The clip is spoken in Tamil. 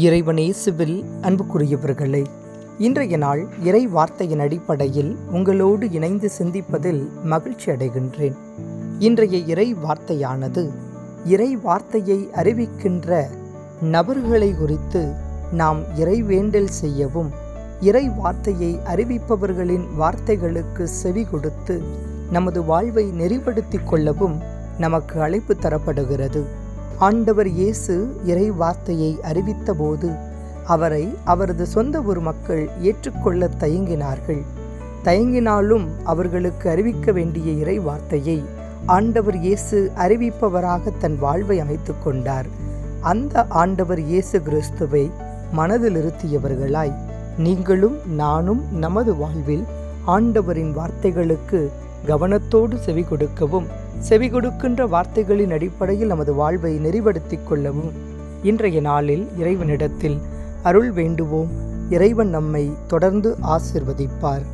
இறைவனே சிவில் அன்புக்குரியவர்களே இன்றைய நாள் இறை வார்த்தையின் அடிப்படையில் உங்களோடு இணைந்து சிந்திப்பதில் மகிழ்ச்சி அடைகின்றேன். இன்றைய இறை வார்த்தையானது இறை வார்த்தையை அறிவிக்கின்ற நபர்களை குறித்து நாம் இறைவேண்டல் செய்யவும் இறை வார்த்தையை அறிவிப்பவர்களின் வார்த்தைகளுக்கு செவி கொடுத்து நமது வாழ்வை நெறிப்படுத்திக் கொள்ளவும் நமக்கு அழைப்பு தரப்படுகிறது. ஆண்டவர் இயேசு இறை வார்த்தையை அறிவித்தபோது அவரை அவரது சொந்த ஊர் மக்கள் ஏற்றுக்கொள்ள தயங்கினார்கள். தயங்கினாலும் அவர்களுக்கு அறிவிக்க வேண்டிய இறை வார்த்தையை ஆண்டவர் இயேசு அறிவிப்பவராக தன் வாழ்வை அமைத்து கொண்டார். அந்த ஆண்டவர் இயேசு கிறிஸ்துவை மனதிலிருத்தியவர்களாய் நீங்களும் நானும் நமது வாழ்வில் ஆண்டவரின் வார்த்தைகளுக்கு கவனத்தோடு செவி கொடுக்கவும் செவி கொடுக்கின்ற வார்த்தைகளின் அடிப்படையில் நமது வாழ்வை நெறிப்படுத்திக் கொள்ளவும். இன்றைய நாளில் இறைவனிடத்தில் அருள் வேண்டுவோம். இறைவன் நம்மை தொடர்ந்து ஆசிர்வதிப்பார்.